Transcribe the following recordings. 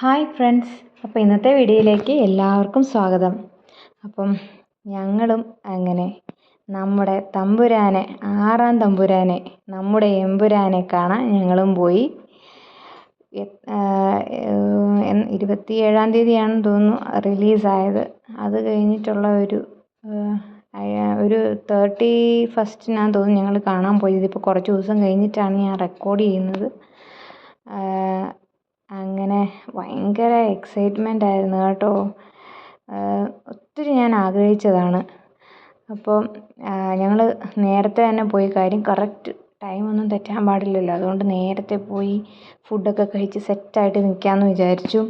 Hi friends. അപ്പോൾ ഇന്നത്തെ വീഡിയോയിലേക്ക് എല്ലാവർക്കും സ്വാഗതം. അപ്പം ഞങ്ങളും അങ്ങനെ നമ്മുടെ തമ്പുരാനെ ആറാം തമ്പുരാനെ നമ്മുടെ എമ്പുരാനെ കാണാൻ ഞങ്ങളും പോയി. ഇരുപത്തി ഏഴാം തീയതിയാണെന്ന് തോന്നുന്നു റിലീസായത്. അത് കഴിഞ്ഞിട്ടുള്ള ഒരു ഒരു തേർട്ടി ഫസ്റ്റിനാന്ന് തോന്നുന്നു ഞങ്ങൾ കാണാൻ പോയത്. ഇപ്പോൾ കുറച്ച് ദിവസം കഴിഞ്ഞിട്ടാണ് ഞാൻ റെക്കോർഡ് ചെയ്യുന്നത്. അങ്ങനെ ഭയങ്കര എക്സൈറ്റ്മെന്റ് ആയിരുന്നു കേട്ടോ. ഒത്തിരി ഞാൻ ആഗ്രഹിച്ചതാണ്. അപ്പോൾ ഞങ്ങൾ നേരത്തെ തന്നെ പോയി കാര്യം കറക്റ്റ് ടൈമൊന്നും തെറ്റാൻ പാടില്ലല്ലോ. അതുകൊണ്ട് നേരത്തെ പോയി ഫുഡൊക്കെ കഴിച്ച് സെറ്റായിട്ട് നിൽക്കാമെന്ന് വിചാരിച്ചു.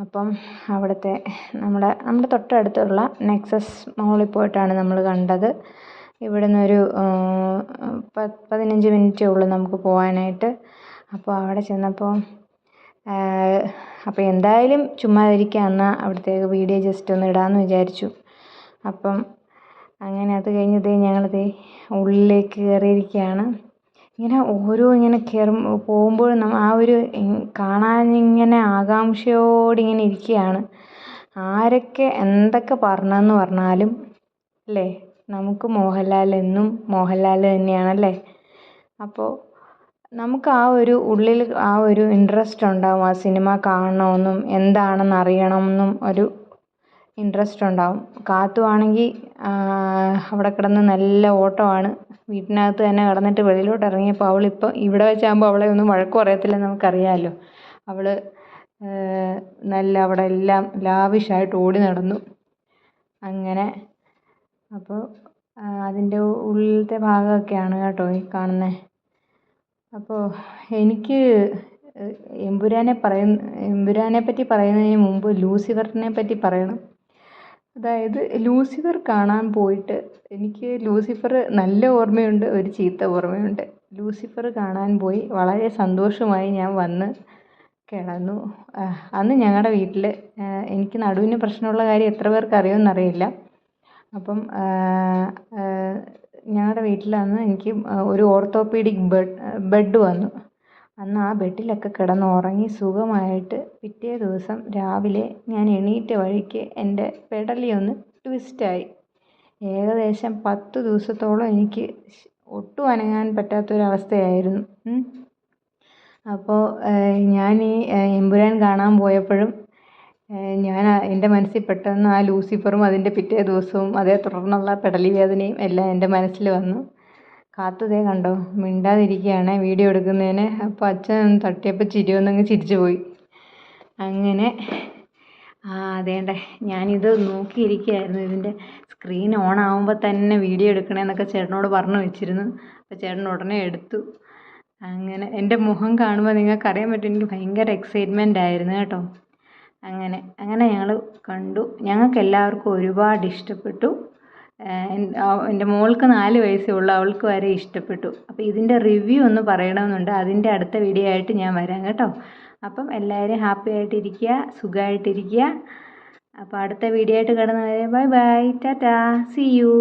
അപ്പം അവിടുത്തെ നമ്മുടെ നമ്മുടെ തൊട്ടടുത്തുള്ള നെക്സസ് മോളിൽ പോയിട്ടാണ് നമ്മൾ കണ്ടത്. ഇവിടെ നിന്നൊരു പതിനഞ്ച് മിനിറ്റേ ഉള്ളൂ നമുക്ക് പോകാനായിട്ട് അപ്പോൾ അവിടെ ചെന്നപ്പോൾ അപ്പോൾ എന്തായാലും ചുമ്മാതിരിക്കുക എന്നാൽ അവിടുത്തേക്ക് വീഡിയോ ജസ്റ്റ് ഒന്ന് ഇടാമെന്ന് വിചാരിച്ചു. അപ്പം അങ്ങനെ അത് കഴിഞ്ഞ് ദേ ഞങ്ങൾ ദേ ഉള്ളിലേക്ക് കയറിയിരിക്കുകയാണ് ഇങ്ങനെ ഓരോ ഇങ്ങനെ കയറും പോകുമ്പോഴും ആ ഒരു കാണാൻ ഇങ്ങനെ കാണാനിങ്ങനെ ആകാംക്ഷയോടിങ്ങനെ ഇരിക്കുകയാണ് ആരൊക്കെ എന്തൊക്കെ പറഞ്ഞെന്ന് പറഞ്ഞാലും അല്ലേ? നമുക്ക് മോഹൻലാൽ എന്നും മോഹൻലാൽ തന്നെയാണല്ലേ? അപ്പോൾ നമുക്ക് ആ ഒരു ഉള്ളിൽ ആ ഒരു ഇൻട്രസ്റ്റ് ഉണ്ടാവും. ആ സിനിമ കാണണമെന്നും എന്താണെന്ന് അറിയണമെന്നും ഒരു ഇൻട്രസ്റ്റ് ഉണ്ടാവും. കാത്തുവാണെങ്കിൽ അവിടെ കിടന്ന് നല്ല ഓട്ടമാണ്. വീട്ടിനകത്ത് തന്നെ കിടന്നിട്ട് വെളിയിലോട്ട് ഇറങ്ങിയപ്പോൾ അവളിപ്പോൾ ഇവിടെ വെച്ചാകുമ്പോൾ അവളെ ഒന്നും വഴക്ക് പറയത്തില്ലെന്ന് നമുക്കറിയാമല്ലോ. അവൾ നല്ല അവിടെ എല്ലാം ലാവിഷായിട്ട് ഓടി നടന്നു. അങ്ങനെ അപ്പോൾ അതിന്റെ ഉള്ളിലത്തെ ഭാഗമൊക്കെയാണ് കേട്ടോ ഈ കാണുന്നത്. അപ്പോൾ എനിക്ക് എമ്പുരാനെ പറയുന്ന എമ്പുരാനെ പറ്റി പറയുന്നതിന് മുമ്പ് ലൂസിഫറിനെ പറ്റി പറയണം. അതായത് ലൂസിഫർ കാണാൻ പോയിട്ട് എനിക്ക് ലൂസിഫർ നല്ല ഓർമ്മയുണ്ട് ഒരു ചീത്ത ഓർമ്മയുണ്ട്. ലൂസിഫർ കാണാൻ പോയി വളരെ സന്തോഷമായി ഞാൻ വന്ന് കിടന്നു. അന്ന് ഞങ്ങളുടെ വീട്ടിൽ എനിക്ക് നടുവിന് പ്രശ്നമുള്ള കാര്യം എത്ര പേർക്ക് അറിയുമെന്നറിയില്ല. അപ്പം ഞങ്ങളുടെ വീട്ടിൽ അന്ന് എനിക്ക് ഒരു ഓർത്തോപീഡിക് ബെഡ് ബെഡ് വന്നു. അന്ന് ആ ബെഡിലൊക്കെ കിടന്ന് ഉറങ്ങി സുഖമായിട്ട് പിറ്റേ ദിവസം രാവിലെ ഞാൻ എണീറ്റ വഴിക്ക് എന്റെ പെടലി ഒന്ന് ട്വിസ്റ്റായി ഏകദേശം പത്ത് ദിവസത്തോളം എനിക്ക് ഒട്ടും അനങ്ങാൻ പറ്റാത്തൊരവസ്ഥയായിരുന്നു. അപ്പോൾ ഞാൻ ഈ എമ്പുരാൻ കാണാൻ പോയപ്പോഴും ഞാൻ എന്റെ മനസ്സിൽ പെട്ടെന്ന് ആ ലൂസിഫറും അതിന്റെ പിറ്റേ ദിവസവും അതേ തുടർന്നുള്ള പെടലി വേദനയും എല്ലാം എന്റെ മനസ്സിൽ വന്നു. കാത്തു ദേ കണ്ടോ മിണ്ടാതിരിക്കുകയാണ് വീഡിയോ എടുക്കുന്നതിന്. അപ്പോൾ അച്ഛൻ തട്ടിയപ്പോൾ ചിരി വന്നങ്ങ് ചിരിച്ചു പോയി. അങ്ങനെ ആ അതേണ്ടേ ഞാനിത് നോക്കിയിരിക്കുകയായിരുന്നു. ഇതിന്റെ സ്ക്രീൻ ഓൺ ആകുമ്പോൾ തന്നെ വീഡിയോ എടുക്കണമെന്നൊക്കെ ചേട്ടനോട് പറഞ്ഞു വെച്ചിരുന്നു. അപ്പോൾ ചേട്ടൻ ഉടനെ എടുത്തു. അങ്ങനെ എന്റെ മുഖം കാണുമ്പോൾ നിങ്ങൾക്കറിയാൻ പറ്റും എനിക്ക് ഭയങ്കര എക്സൈറ്റ്മെന്റ് ആയിരുന്നു കേട്ടോ. അങ്ങനെ അങ്ങനെ ഞങ്ങൾ കണ്ടു. ഞങ്ങൾക്ക് എല്ലാവർക്കും ഒരുപാട് ഇഷ്ടപ്പെട്ടു. എന്റെ മോൾക്ക് നാല് വയസ്സേ ഉള്ളൂ അവൾക്ക് വരെ ഇഷ്ടപ്പെട്ടു. അപ്പോൾ ഇതിന്റെ റിവ്യൂ ഒന്ന് പറയണമെന്നുണ്ട്. അതിന്റെ അടുത്ത വീഡിയോ ആയിട്ട് ഞാൻ വരാം കേട്ടോ. അപ്പം എല്ലാവരും ഹാപ്പി ആയിട്ടിരിക്കുക സുഖമായിട്ടിരിക്കുക. അപ്പോൾ അടുത്ത വീഡിയോ ആയിട്ട് കിടന്നു വരെ. Bye bye. Tata. See you